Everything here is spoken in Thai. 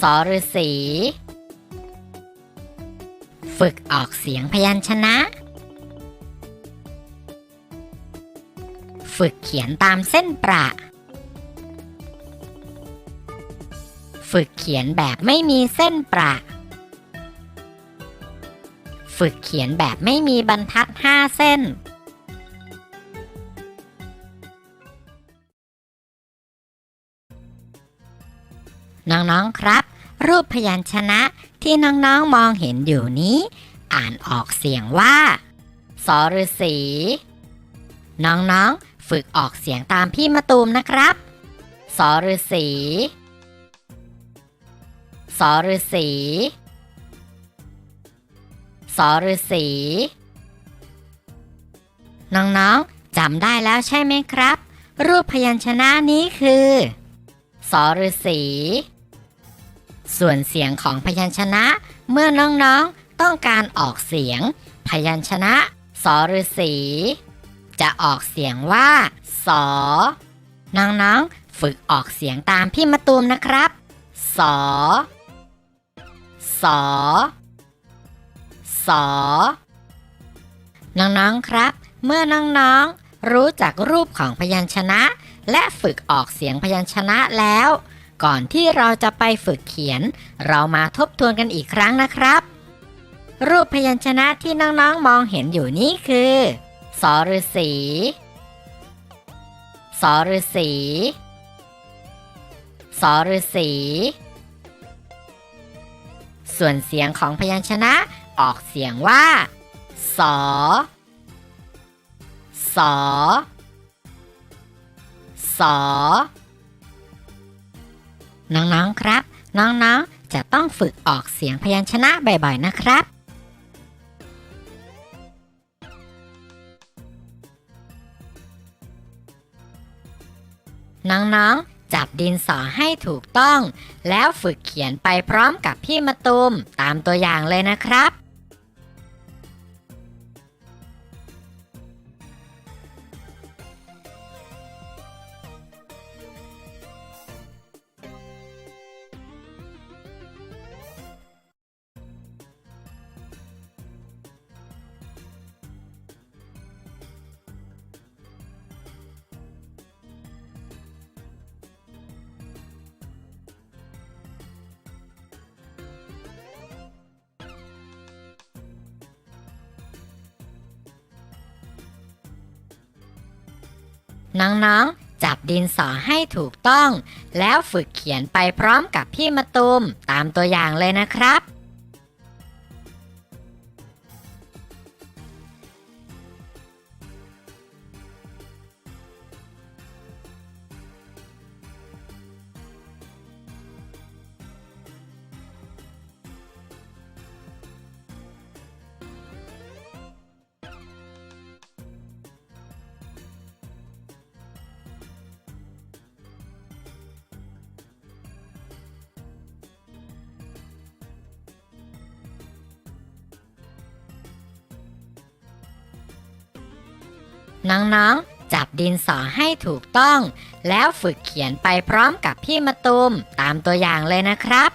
สอฤษี ฝึกออกเสียงพยัญชนะ ฝึกเขียนตามเส้นประ ฝึกเขียนแบบไม่มีเส้นประ ฝึกเขียนแบบไม่มีบรรทัดห้าเส้น น้อง ๆ ครับ รูปพยัญชนะที่น้อง ๆ มองเห็นอยู่นี้ อ่านออกเสียงว่าสอฤาษีน้อง ๆ ฝึกออกเสียงตามพี่มะตูมนะครับสอฤาษีสอฤาษีสอฤาษีน้อง ๆ จำได้แล้วใช่ไหมครับ รูปพยัญชนะนี้คือสอฤาษี ส่วนเสียงของพยัญชนะ เมื่อน้องๆต้องการออกเสียง พยัญชนะสอฤษีจะออกเสียงว่าสอน้องๆฝึกออกเสียงตามพี่มะตูมนะครับสอสอสอน้องๆครับ เมื่อน้องๆรู้จักรูปของพยัญชนะ และฝึกออกเสียงพยัญชนะแล้ว ก่อนที่เราจะไปฝึกเขียน เรามาทบทวนกันอีกครั้งนะครับ รูปพยัญชนะที่น้องๆมองเห็นอยู่นี้คือสอฤาษีสอฤาษีสอฤาษีส่วนเสียงของพยัญชนะออกเสียงว่า สอ สอ สอ น้องๆครับ น้องๆ จะต้องฝึกออกเสียงพยัญชนะบ่อยๆนะครับ น้องๆ จับดินสอให้ถูกต้อง แล้วฝึกเขียนไปพร้อมกับพี่มะตูมตามตัวอย่างเลยนะครับ น้องๆ จับดินสอให้ถูกต้อง แล้วฝึกเขียนไปพร้อมกับพี่มะตูมตามตัวอย่างเลยนะครับ น้องๆ จับดินสอให้ถูกต้อง แล้วฝึกเขียนไปพร้อมกับพี่มะตูมตามตัวอย่างเลยนะครับ